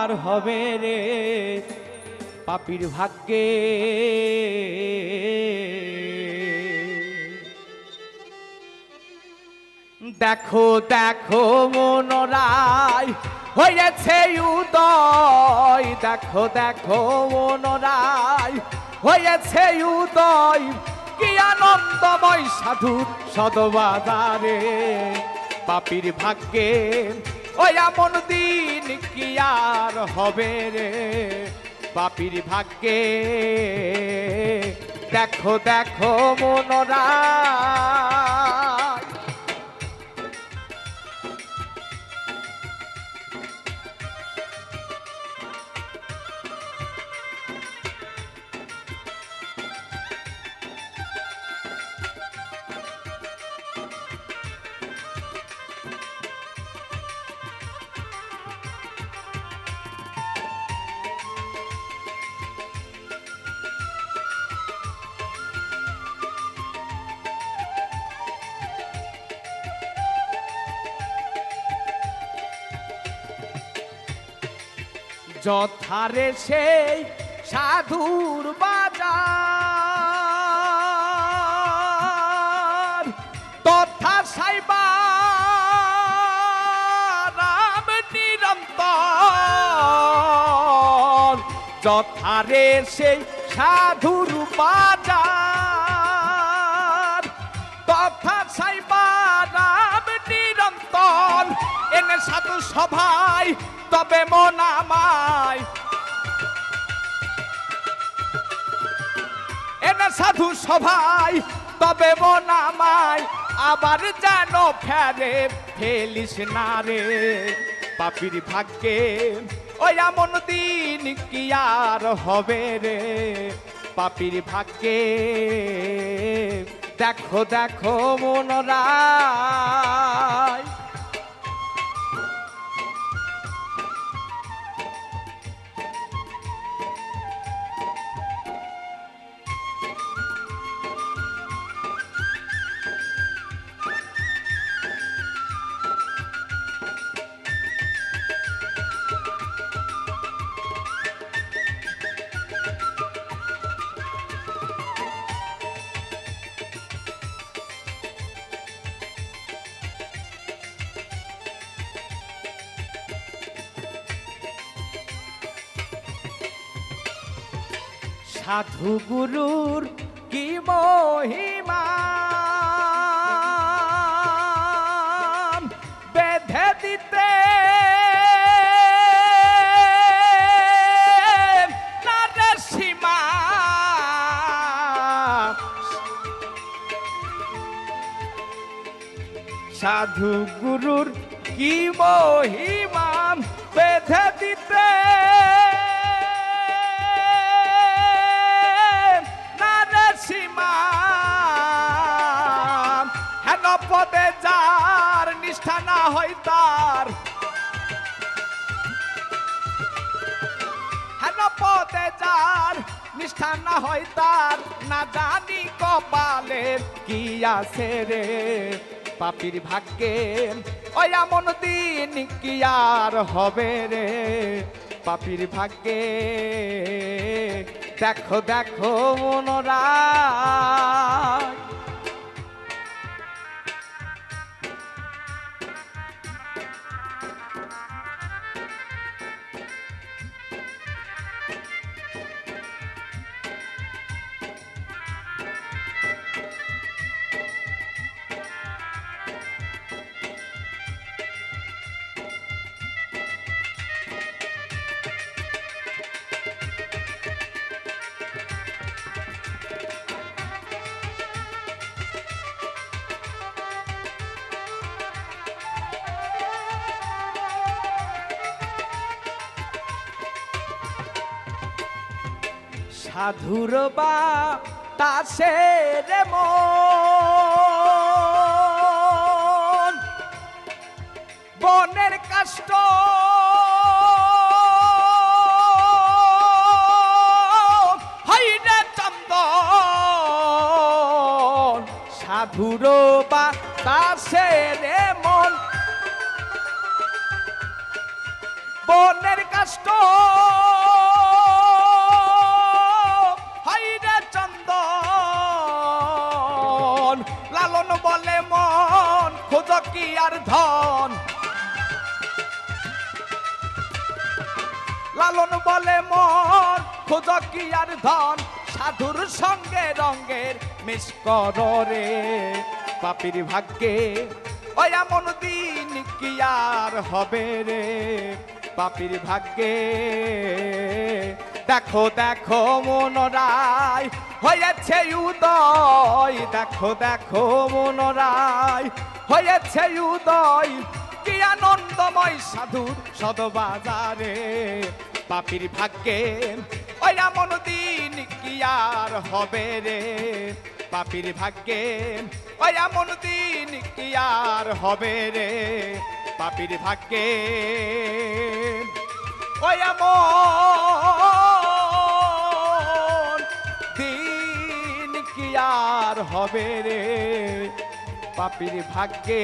আর হবে রে পাপির ভাগ্যে। দেখো দেখো মনোরায় হয়েছে উদয়। দেখো দেখো মনোরায় হয়েছে উদয়। কি আনন্দময় সাধু সদবাজারে। পাপির ভাগ্যে ওই এমন দিন কি আর হবে রে? বাপির ভাগ্যে দেখো দেখো মনোরায় যথারে সেই সাধুর বাজার। তথা সাইবা রাম নিরন্তর। যথারে সেই সাধুর বাজার। তথা সাইবা রাম নিরন্তর। এনে সাধু সভায় তবে মন আমায় সাধু সভায়, তবে মন আবার যেন ফেরে, ফেলিস না রে। পাপির ভাগ্যে ওই এমন দিন কি আর হবে রে? পাপির ভাগ্যে দেখো দেখো মনোরায় সাধু গুরুর কি মহিমা? বেঁধে দিতে সাধু গুরুর কি মহিমা? বেঁধে দিতে হয় তার। পদে যার, নিষ্ঠা না হয় তার, না জানি কপালে কি আছে রে। পাপির ভাগ্যে ওই এমন দিন কি আর হবে রে। পাপির ভাগ্যে দেখো দেখো মনোরা সাধুর বা তাসে রে বনের কাষ্ট। সাধুর বা তাসে রে মন। বনের কাষ্ট। কি আর ধন? লালন বলে মন, খোঁজ কি আর ধন? সাধুর সঙ্গে রঙ্গের মিস রে। পাপির ভাগ্যে ওই এমন দিন কি আর হবে রে? পাপির ভাগ্যে দেখো দেখো মনোরায় হয়েছে উদয়। দেখো দেখো মনোরায় হয়েছে উদয়, কি আনন্দময় সাধুর সদবাজারে। পাপির ভাগ্যে ওই এমন দিন কি আর হবে রে? পাপির ভাগ্যে ওই এমন দিন কি আর হবে রে? পাপির ভাগ্যে ওই এমন দিন কি আর হবে রে? পাপির ভাগ্যে।